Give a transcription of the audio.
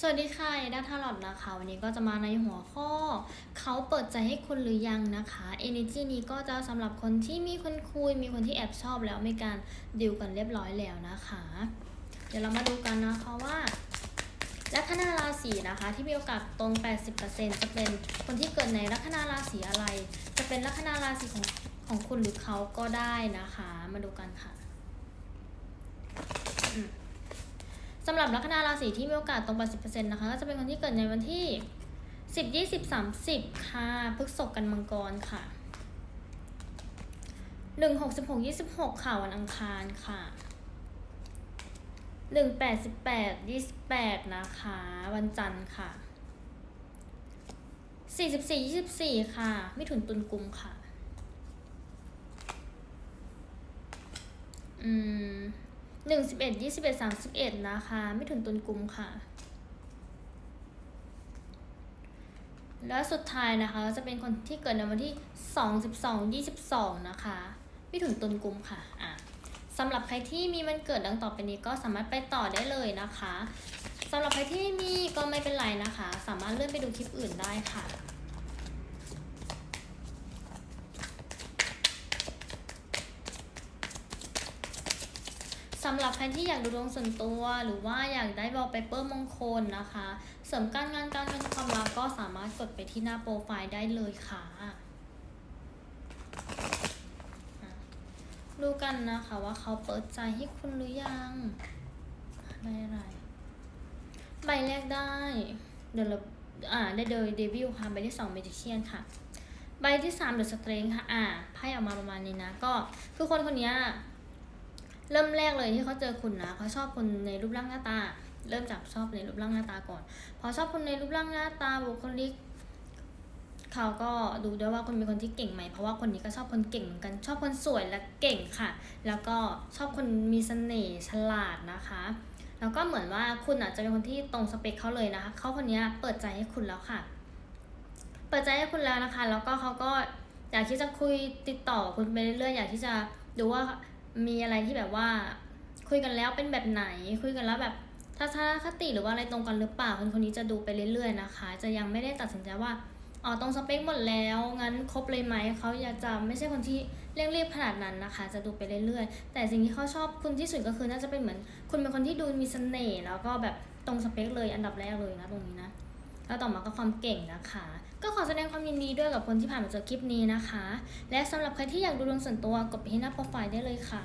สวัสดีค่ะดาทาร์ลอตนะคะ วันนี้ก็จะมาในหัวข้อ เขาเปิดใจให้คุณหรือยังนะคะ Energy นี้ก็จะสำหรับคนที่มีคนคุย มีคนที่แอบชอบแล้วมีการดิวกันเรียบร้อยแล้วนะคะ เดี๋ยวเรามาดูกันนะคะว่าลัคนาราศีนะคะ ที่มีโอกาสตรง 80%จะเป็นคนที่เกิดในลัคนาราศีอะไร จะเป็นลัคนาราศีของของคุณหรือเขาก็ได้นะคะ มาดูกันค่ะอืม สำหรับลัคนาราศีที่มีโอกาสตรง80%นะคะก็จะเป็นคนที่เกิดในวันที่ 10 20 30 ค่ะพฤษภกันมังกรค่ะ1 6 16 26 ค่ะวันอังคารค่ะ1 8 18 28 นะคะ วันจันทร์ค่ะ 44 24 ค่ะ มิถุนตุลกุมค่ะ อืม หนึ่งสิบเอ็ดยี่สิบเอ็ดสามสิบเอ็ดนะคะ ไม่ถึงตุนกุมค่ะ แล้วสุดท้ายนะคะจะเป็นคนที่เกิดในวันที่สองสิบสองยี่สิบสองนะคะ ไม่ถึงตุนกุมค่ะอะสำหรับใครที่มีวันเกิดดังต่อไปนี้ก็สามารถไปต่อได้เลยนะคะสำหรับใครที่ไม่มีก็ไม่เป็นไรนะคะ สามารถเลื่อนไปดูคลิปอื่นได้ค่ะ สำหรับใครที่อยากดูดวงส่วนตัว หรือว่าอยากได้บอลเปเปอร์มงคลนะคะ เสริมการงานการเงินความรักก็สามารถกดไปที่หน้าโปรไฟล์ได้เลยค่ะดูกันนะคะว่าเขาเปิดใจให้คุณหรือยังได้อะไรใบแรกได้เดี๋ยวเราอ่าได้เดยเดวิลค่ะใบที่สองเมจิเชียนค่ะ ใบที่สามเดอะสเตรงค่ะ อ่าไพ่ออกมาประมาณนี้นะ ก็คือคนคนนี้ เริ่มแรกเลยที่เขาเจอคุณนะเขาชอบคนในรูปร่างหน้าตา เริ่มจากชอบในรูปร่างหน้าตาก่อน พอชอบคนในรูปร่างหน้าตาบุคลิกเขาก็ดูด้วยว่าคนเป็นคนที่เก่งไหมเพราะว่าคนนี้ก็ชอบคนเก่งเหมือนกันชอบคนสวยและเก่งค่ะ แล้วก็ชอบคนมีเสน่ห์ฉลาดนะคะ แล้วก็เหมือนว่าคุณอาจจะเป็นคนที่ตรงสเปคเขาเลยนะคะเขาคนนี้เปิดใจให้คุณแล้วค่ะ เปิดใจให้คุณแล้วนะคะ แล้วก็เขาก็อยากที่จะคุยติดต่อคุณไปเรื่อยๆอยากที่จะดูว่า มีอะไรที่แบบว่า คุยกันแล้วเป็นแบบไหน คุยกันแล้วแบบทัศนคติหรือว่าอะไรตรงกันหรือเปล่าคนคนนี้จะดูไปเรื่อยๆนะคะ จะยังไม่ได้ตัดสินใจว่าอ๋อตรงสเปคหมดแล้วงั้นครบเลยไหมเขาอยากจะไม่ใช่คนที่เร่งรีบขนาดนั้นนะคะ จะดูไปเรื่อยๆ แต่สิ่งที่เขาชอบคุณที่สุดก็คือน่าจะเป็นเหมือน คุณเป็นคนที่ดูมีเสน่ห์แล้วก็แบบตรงสเปคเลยอันดับแรกเลยนะตรงนี้นะ แล้วต่อมาก็ความเก่งนะคะ ก็ขอแสดงความยินดีด้วยกับคนที่ผ่านมาเจอคลิปนี้นะคะ และสำหรับใครที่อยากดูดวงส่วนตัวกดไปที่หน้าโปรไฟล์ได้เลยค่ะ